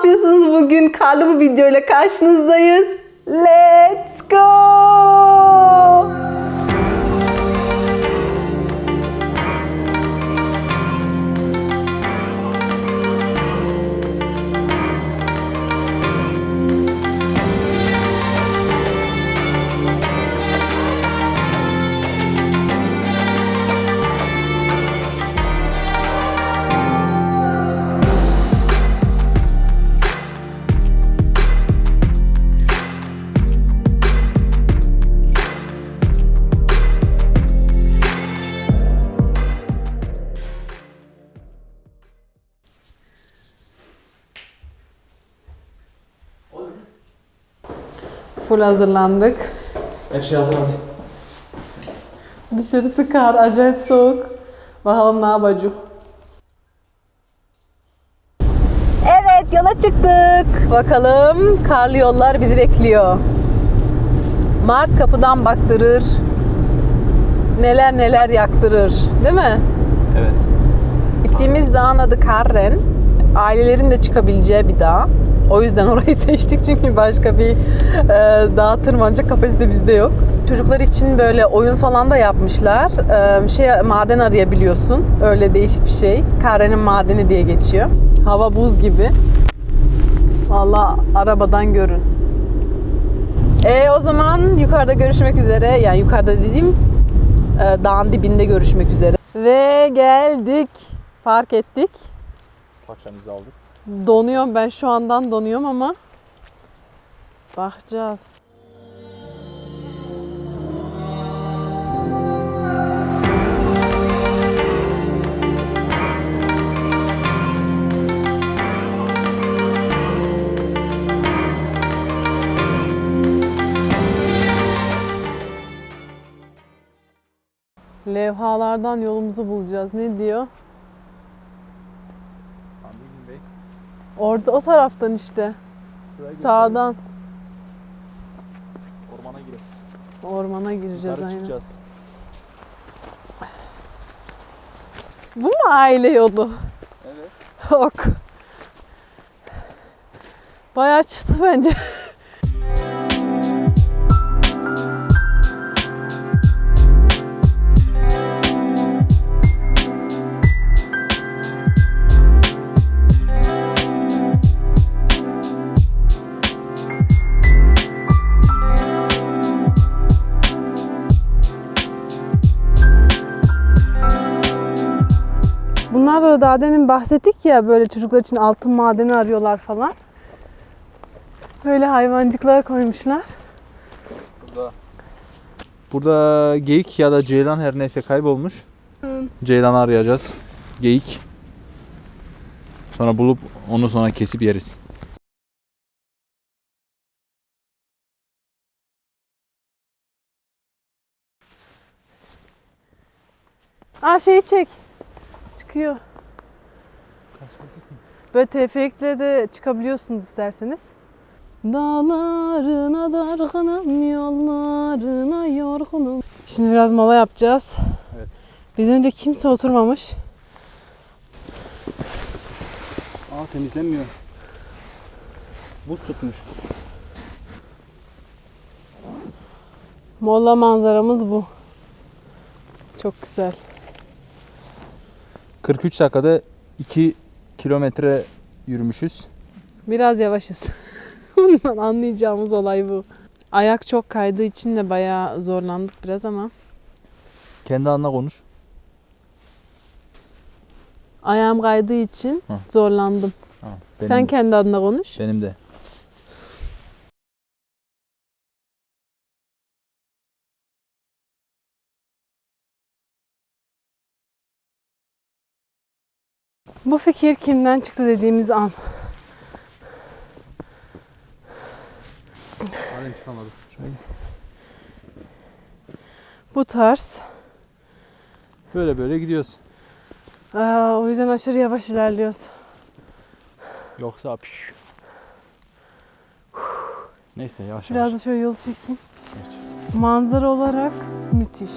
yapıyorsunuz bugün? Karlı bir videoyla karşınızdayız. Let's go! Full hazırlandık. Her şey hazır hadi. Dışarısı kar, acayip soğuk. Bakalım ne yapacak. Evet, yola çıktık. Bakalım karlı yollar bizi bekliyor. Mart kapıdan baktırır. Neler neler yaktırır. Değil mi? Evet. Gittiğimiz dağın adı Karren. Ailelerin de çıkabileceği bir dağ. O yüzden orayı seçtik çünkü başka bir e, dağ tırmanacak kapasite bizde yok. Çocuklar için böyle oyun falan da yapmışlar. E, şey maden arayabiliyorsun. Öyle değişik bir şey. Karren'in madeni diye geçiyor. Hava buz gibi. Vallahi arabadan görün. E o zaman yukarıda görüşmek üzere. Yani yukarıda dediğim e, dağın dibinde görüşmek üzere. Ve geldik. Park ettik. Parçamızı aldık. Donuyorum ben şu andan donuyorum ama bakacağız. Levhalardan yolumuzu bulacağız. Ne diyor? Orada o taraftan işte. Şuraya. Sağdan Ormana girelim. ormana gireceğiz Yukarı aynen. çıkacağız. Bu mu aile yolu? Evet. Ok. Bayağı çıktı bence. Bunlar böyle daha demin bahsettik ya böyle çocuklar için altın madeni arıyorlar falan. Böyle hayvancıklar koymuşlar. Burada. Burada geyik ya da ceylan her neyse kaybolmuş. Ceylanı arayacağız. Geyik. Sonra bulup onu sonra kesip yeriz. Aa şeyi çek. Çıkıyor. Böyle tefekle de çıkabiliyorsunuz isterseniz. Dağlarına dargınım, yollarına yorgunum. Şimdi biraz mola yapacağız. Evet. Biz önce kimse oturmamış. Aa temizlenmiyor. Buz tutmuş. Molla manzaramız bu. Çok güzel. 43 dakikada 2 kilometre yürümüşüz. Biraz yavaşız. Bundan anlayacağımız olay bu. Ayak çok kaydığı için de bayağı zorlandık biraz ama. Kendi adına konuş. Ayağım kaydığı için Hı. zorlandım. Tamam. Sen kendi adına konuş. Benim de. Bu fikir kimden çıktı dediğimiz an. Halen çıkamadık. Bu tarz. Böyle böyle gidiyoruz. Aa, o yüzden aşırı yavaş ilerliyoruz. Yoksa piş. Neyse yavaş Biraz yavaş. da şöyle yol çekeyim. Geç. Manzara olarak müthiş.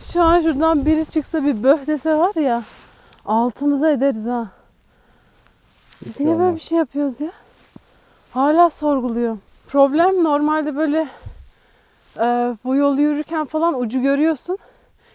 Şu an şuradan biri çıksa bir böh dese var ya altımıza ederiz ha. Biz Hiç niye böyle olmaz. bir şey yapıyoruz ya? Hala sorguluyorum. Problem normalde böyle e, bu yolu yürürken falan ucu görüyorsun.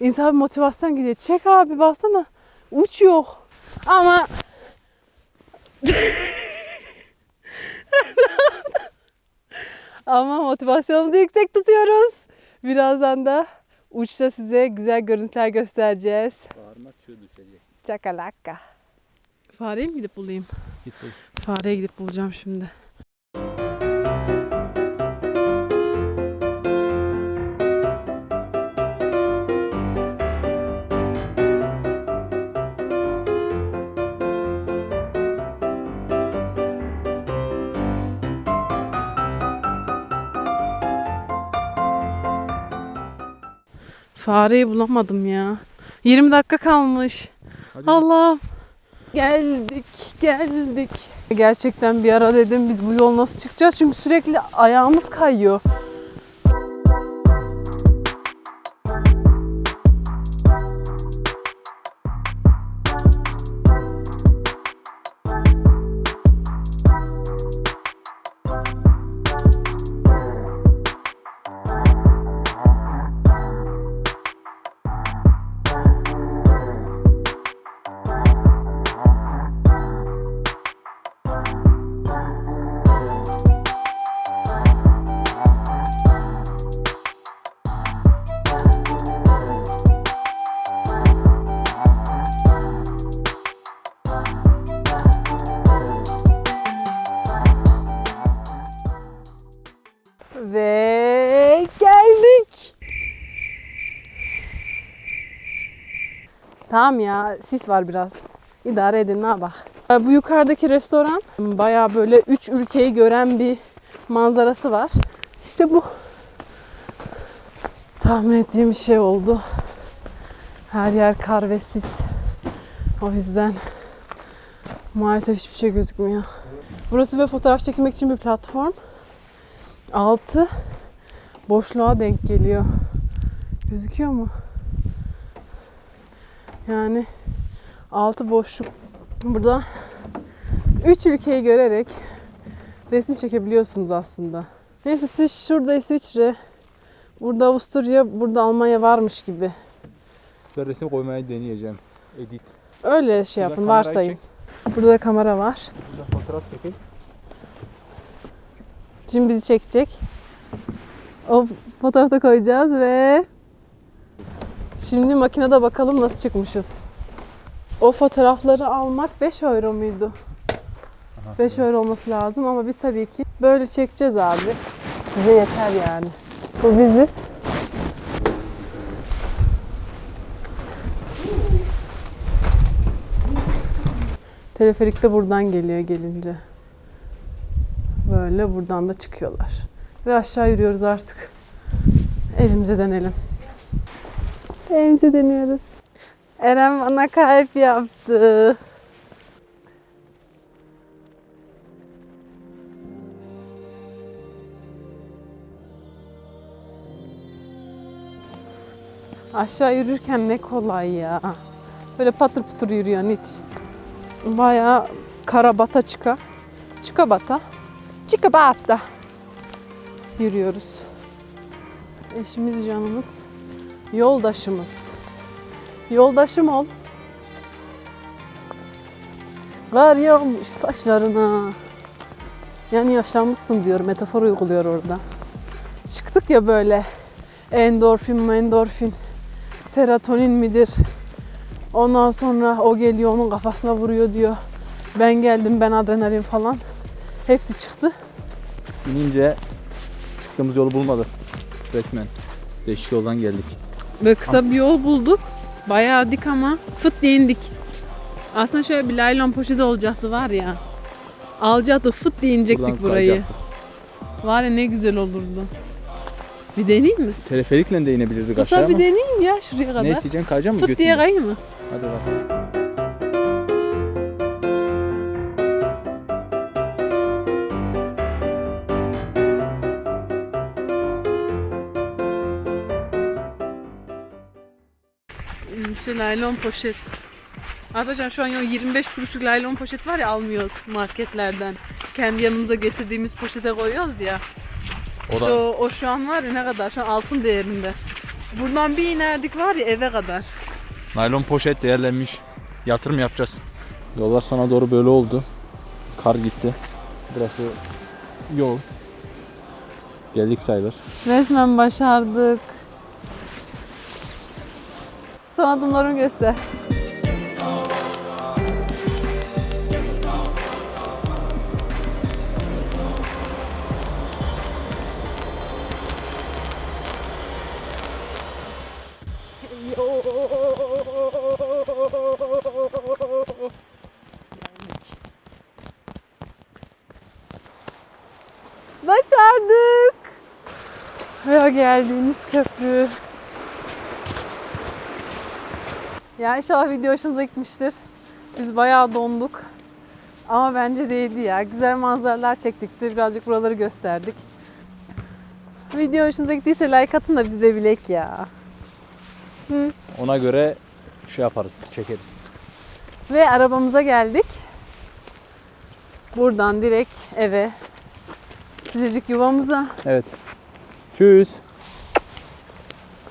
İnsan bir motivasyon gidiyor. Çek abi baksana. Uç yok. Ama Ama motivasyonumuzu yüksek tutuyoruz. Birazdan da uçta size güzel görüntüler göstereceğiz. Bağırmak çığ düşecek. Çakalaka. Fareyi mi gidip bulayım? Git bul. Fareye gidip bulacağım şimdi. Fareyi bulamadım ya. 20 dakika kalmış. Hadi. Allah'ım. Geldik, geldik. Gerçekten bir ara dedim biz bu yol nasıl çıkacağız? Çünkü sürekli ayağımız kayıyor. Tamam ya sis var biraz. İdare edin ne bak. Bu yukarıdaki restoran baya böyle üç ülkeyi gören bir manzarası var. İşte bu. Tahmin ettiğim şey oldu. Her yer kar ve sis. O yüzden maalesef hiçbir şey gözükmüyor. Burası böyle fotoğraf çekilmek için bir platform. Altı boşluğa denk geliyor. Gözüküyor mu? Yani altı boşluk. Burada üç ülkeyi görerek resim çekebiliyorsunuz aslında. Neyse siz şurada İsviçre, burada Avusturya, burada Almanya varmış gibi. Ben resim koymayı deneyeceğim. Edit. Öyle şey Burada yapın, varsayın. Burada da kamera var. Burada fotoğraf çekin. Şimdi bizi çekecek. O fotoğrafta koyacağız ve şimdi makinede bakalım nasıl çıkmışız. O fotoğrafları almak 5 euro muydu? 5 euro olması lazım ama biz tabii ki böyle çekeceğiz abi. Bize yeter yani. Bu bizi. Teleferik de buradan geliyor gelince. Böyle buradan da çıkıyorlar. Ve aşağı yürüyoruz artık. Evimize dönelim. Evimize dönüyoruz. Eren bana kalp yaptı. Aşağı yürürken ne kolay ya. Böyle patır patır yürüyorsun hiç. Bayağı kara bata çıka. Çıka bata. Çıka bata. Yürüyoruz. Eşimiz canımız. Yoldaşımız. Yoldaşım ol. Var yağmış saçlarına. Yani yaşlanmışsın diyor. Metafor uyguluyor orada. Çıktık ya böyle. Endorfin, endorfin. Serotonin midir? Ondan sonra o geliyor onun kafasına vuruyor diyor. Ben geldim ben adrenalin falan. Hepsi çıktı. İnince çıktığımız yolu bulmadık. Resmen. Değişik yoldan geldik. Böyle kısa bir yol bulduk. Bayağı dik ama fıt diye indik. Aslında şöyle bir laylon poşeti olacaktı var ya. Alacaktı fıt diye inecektik Buradan burayı. kayacaktık. Var ya ne güzel olurdu. Bir deneyeyim mi? Teleferikle de inebilirdik aşağı Kısa bir ama. deneyeyim ya şuraya kadar. Ne isteyeceksin kayacak mı Fıt diye götünde? kayayım mı? Hadi bakalım. İşte laylon poşet. Arkadaşlar şu an o 25 kuruşluk laylon poşet var ya almıyoruz marketlerden. Kendi yanımıza getirdiğimiz poşete koyuyoruz ya. O İşte da o, o şu an var ya ne kadar? Şu an altın değerinde. Buradan bir inerdik var ya eve kadar. naylon poşet değerlenmiş. Yatırım yapacağız. Yollar sona doğru böyle oldu. Kar gitti. Burası yol. Geldik sayılır. Resmen başardık. Son adımlarımı göster. Başardık. Ve geldiğimiz köprü. Ya inşallah video hoşunuza gitmiştir. Biz bayağı donduk. Ama bence değdi ya. Güzel manzaralar çektik. Size birazcık buraları gösterdik. Video hoşunuza gittiyse like atın da biz de bilek ya. Ona göre şey yaparız, çekeriz. Ve arabamıza geldik. Buradan direkt eve. Sıcacık yuvamıza. Evet. Tschüss.